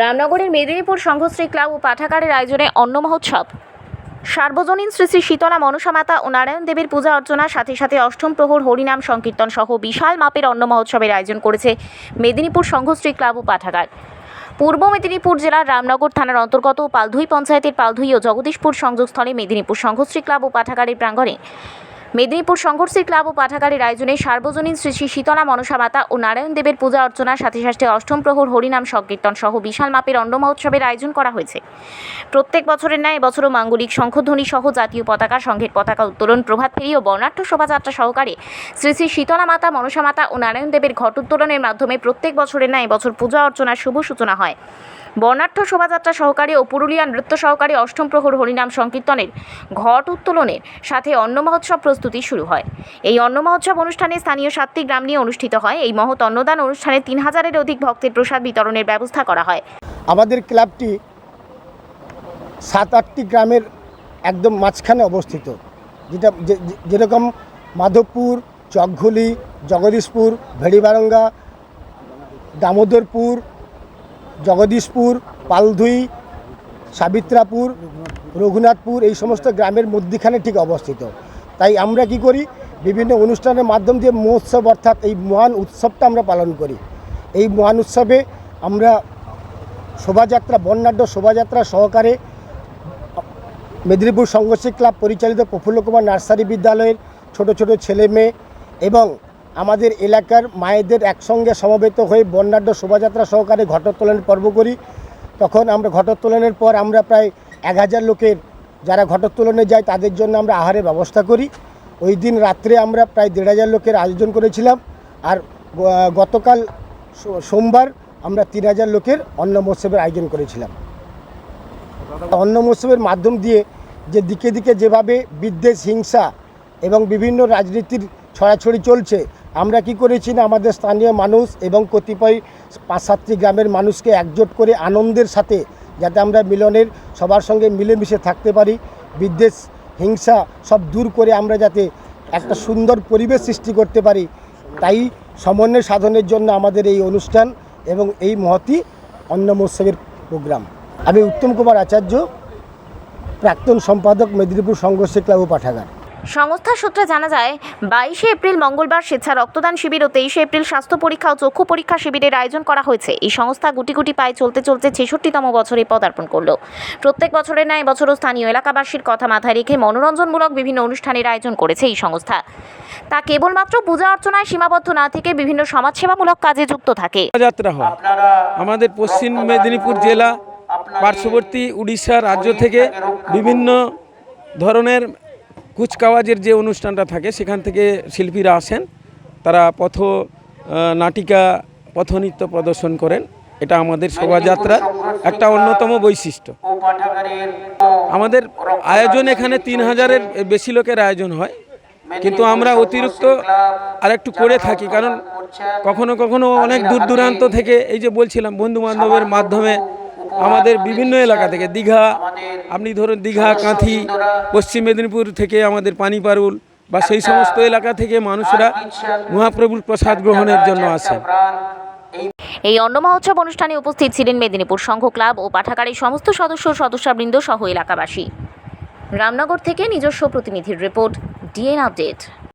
রামনগরের মেদিনীপুর সংঘশ্রী club ও পাঠাগারের আয়োজনে অন্ন মহোৎসব। সার্বজনীন শ্রী শ্রী শীতলা মনসা মাতা ও নারায়ণ দেবীর পূজা অর্চনার সাথে সাথে অষ্টম প্রহর হরিনাম সংকীর্তন সহ বিশাল মাপের অন্ন মহোৎসবের আয়োজন করেছে মেদিনীপুর সংঘশ্রী ক্লাব ও পাঠাগার। পূর্ব মেদিনীপুর জেলার রামনগর থানার অন্তর্গত পালধুই পঞ্চায়েতের পালধুই ও জগদীশপুর সংযোগস্থলে মেদিনীপুর সংঘশ্রী ক্লাব ও পাঠাগারের প্রাঙ্গণে মেদিনীপুর সংঘর্ষী ক্লাব ও পাঠাগারের আয়োজনে সার্বজনীন শ্রী শ্রী শীতলা মনসা মাতা ও নারায়ণ দেবের পূজা অর্চনার সাথে সাথে অষ্টম প্রহর হরিনাম সংকীর্তন সহ বিশাল মাপের অন্ন মহোৎসবের আয়োজন করা হয়েছে। প্রত্যেক বছরের ন্যায় এবছরও মাঙ্গলিক শঙ্খধ্বনি সহ জাতীয় পতাকা, সংঘের পতাকা উত্তোলন, প্রভাত ফেরি ও বর্ণাঢ্য শোভাযাত্রা সহকারে শ্রী শ্রী শীতলা মাতা, মনসা মাতা ও নারায়ণ দেবের ঘট উত্তোলনের মাধ্যমে প্রত্যেক বছরের ন্যায় এবছর পূজা অর্চনার শুভ সূচনা হয়। বর্ণাঢ্য শোভাযাত্রা সহকারে ও পুরুলিয়া নৃত্য সহকারে অষ্টম প্রহর হরিনাম সংকীর্তনের ঘট উত্তোলনের সাথে অন্ন মহোৎসব প্রস্তুতি শুরু হয়। এই অন্ন মহোৎসব অনুষ্ঠানে স্থানীয় সাতটি গ্রাম নিয়ে অনুষ্ঠিত হয়। এই মহৎ অন্নদান অনুষ্ঠানে তিন হাজারের অধিক ভক্তের প্রসাদ বিতরণের ব্যবস্থা করা হয়। আমাদের ক্লাবটি সাত আটটি গ্রামের একদম মাঝখানে অবস্থিত। যেটা যেরকম মাধবপুর, চকঘুলি, জগদীশপুর, ভেড়িবারঙ্গা, দামোদরপুর জগদীশপুর, পালধুই, সাবিত্রাপুর, রঘুনাথপুর এই সমস্ত গ্রামের মধ্যিখানে ঠিক অবস্থিত। তাই আমরা কি করি? বিভিন্ন অনুষ্ঠানের মাধ্যম দিয়ে মহোৎসব অর্থাৎ এই মহান উৎসবটা আমরা পালন করি। এই মহান উৎসবে আমরা শোভাযাত্রা, বর্ণাঢ্য শোভাযাত্রা সহকারে মেদিনীপুর সংঘর্ষী ক্লাব পরিচালিত প্রফুল্ল কুমার নার্সারি বিদ্যালয়ের ছোট ছোট ছেলে মেয়ে এবং আমাদের এলাকার মায়েদের একসঙ্গে সমবেত হয়ে বর্ণাঢ্য শোভাযাত্রা সহকারে ঘটোত্তোলনের পর্ব করি। তখন আমরা ঘটোত্তোলনের পর আমরা প্রায় এক হাজার লোকের যারা ঘটোত্তোলনে যায় তাদের জন্য আমরা আহারের ব্যবস্থা করি। ওই দিন রাত্রে আমরা প্রায় দেড় হাজার লোকের আয়োজন করেছিলাম। আর গতকাল সোমবার আমরা তিন হাজার লোকের অন্ন মহোৎসবের আয়োজন করেছিলাম। অন্ন মহোৎসবের মাধ্যম দিয়ে যে দিকে দিকে যেভাবে বিদ্বেষ, হিংসা এবং বিভিন্ন রাজনীতির ছড়াছড়ি চলছে আমরা কি করেছি না, আমাদের স্থানীয় মানুষ এবং কতিপয় পাঁচ সাতটি গ্রামের মানুষকে একজোট করে আনন্দের সাথে যাতে আমরা মিলনের, সবার সঙ্গে মিলেমিশে থাকতে পারি, বিদ্বেষ, হিংসা সব দূর করে আমরা যাতে একটা সুন্দর পরিবেশ সৃষ্টি করতে পারি, তাই সমন্বয় সাধনের জন্য আমাদের এই অনুষ্ঠান এবং এই মহতি অন্ন মহোৎসবের প্রোগ্রাম। আমি উত্তম কুমার আচার্য, প্রাক্তন সম্পাদক মেদিনীপুর সংঘর্ষ ক্লাব পাঠাগার। সংস্থার সূত্রে জানা যায় বাইশে এপ্রিল মঙ্গলবার স্বেচ্ছা রক্তদান শিবির ও তেইশে এপ্রিল স্বাস্থ্য পরীক্ষা ও চক্ষু পরীক্ষা শিবিরের আয়োজন করা হয়েছে। এই সংস্থা গুটি গুটি পায়ে চলতে চলতে ছেষট্টিতম বছরে পদার্পণ করল। প্রত্যেক বছরের ন্যায় বছরও স্থানীয় এলাকাবাসীর কথা মাথায় রেখে মনোরঞ্জনমূলক বিভিন্ন অনুষ্ঠানের আয়োজন করেছে এই সংস্থা। তা কেবলমাত্র পূজা অর্চনায় সীমাবদ্ধ না থেকে বিভিন্ন সমাজসেবামূলক কাজে যুক্ত থাকে। যাত্রা হয়। আমাদের পশ্চিম মেদিনীপুর জেলা পার্শ্ববর্তী উড়িষ্যা রাজ্য থেকে বিভিন্ন ধরনের কুচকাওয়াজের যে অনুষ্ঠানটা থাকে, সেখান থেকে শিল্পীরা আসেন। তারা পথ নাটিকা পথনৃত্য প্রদর্শন করেন। এটা আমাদের শোভাযাত্রার একটা অন্যতম বৈশিষ্ট্য। আমাদের আয়োজন এখানে তিন হাজারের বেশি লোকের আয়োজন হয়। কিন্তু আমরা অতিরিক্ত আরেকটু করে থাকি, কারণ কখনো কখনো অনেক দূর দূরান্ত থেকে এই যে বলছিলাম বন্ধু বান্ধবের মাধ্যমে আমাদের বিভিন্ন এলাকা থেকে দীঘা আপনি ধরুন দীঘা কাঁথি পশ্চিম মেদিনীপুর থেকে আমাদের পানিপারুল বা সেই সমস্ত এলাকা থেকে মানুষরা মহাপ্রভুর প্রসাদ গ্রহণের জন্য আসেন। এই অন্ন মহোৎসব অনুষ্ঠানে উপস্থিত ছিলেন মেদিনীপুর সংঘ ক্লাব ও পাঠাগারের সমস্ত সদস্য সদস্যবৃন্দ সহ এলাকাবাসী। রামনগর থেকে নিজস্ব প্রতিনিধির রিপোর্ট ডিএন আপডেট